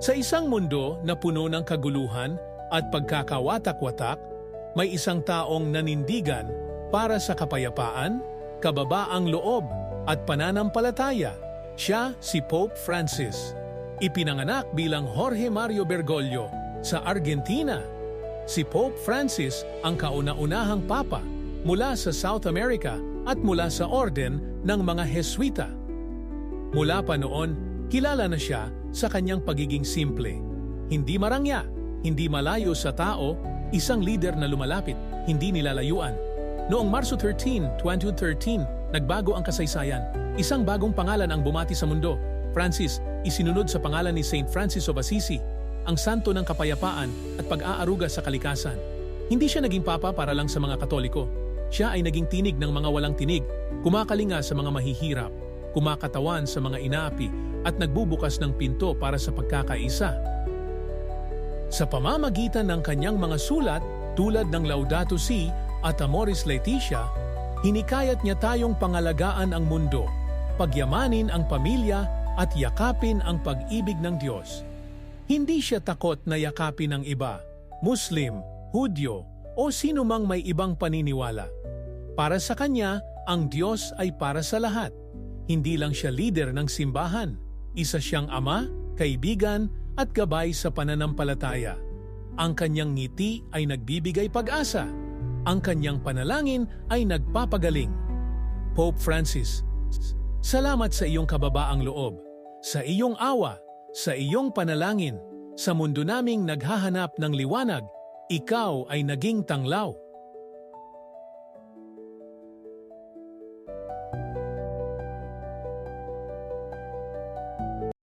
Sa isang mundo na puno ng kaguluhan at pagkakawatak-watak, may isang taong nanindigan para sa kapayapaan, kababaang loob at pananampalataya. Siya si Pope Francis. Ipinanganak bilang Jorge Mario Bergoglio sa Argentina. Si Pope Francis ang kauna-unahang papa mula sa South America at mula sa orden ng mga Heswita. Mula pa noon, kilala na siya sa kanyang pagiging simple. Hindi marangya, hindi malayo sa tao, isang leader na lumalapit, hindi nilalayuan. Noong Marso 13, 2013, nagbago ang kasaysayan. Isang bagong pangalan ang bumati sa mundo. Francis, isinunod sa pangalan ni Saint Francis of Assisi, ang santo ng kapayapaan at pag-aaruga sa kalikasan. Hindi siya naging papa para lang sa mga katoliko. Siya ay naging tinig ng mga walang tinig, kumakalinga sa mga mahihirap, kumakatawan sa mga inaapi at nagbubukas ng pinto para sa pagkakaisa. Sa pamamagitan ng kanyang mga sulat tulad ng Laudato Si at Amoris Laetitia, hinikayat niya tayong pangalagaan ang mundo, pagyamanin ang pamilya at yakapin ang pag-ibig ng Diyos. Hindi siya takot na yakapin ang iba, Muslim, Hudyo o sino mang may ibang paniniwala. Para sa kanya, ang Diyos ay para sa lahat. Hindi lang siya leader ng simbahan, isa siyang ama, kaibigan at gabay sa pananampalataya. Ang kanyang ngiti ay nagbibigay pag-asa. Ang kanyang panalangin ay nagpapagaling. Pope Francis, salamat sa iyong kababaang loob, sa iyong awa, sa iyong panalangin. Sa mundo naming naghahanap ng liwanag, ikaw ay naging tanglaw.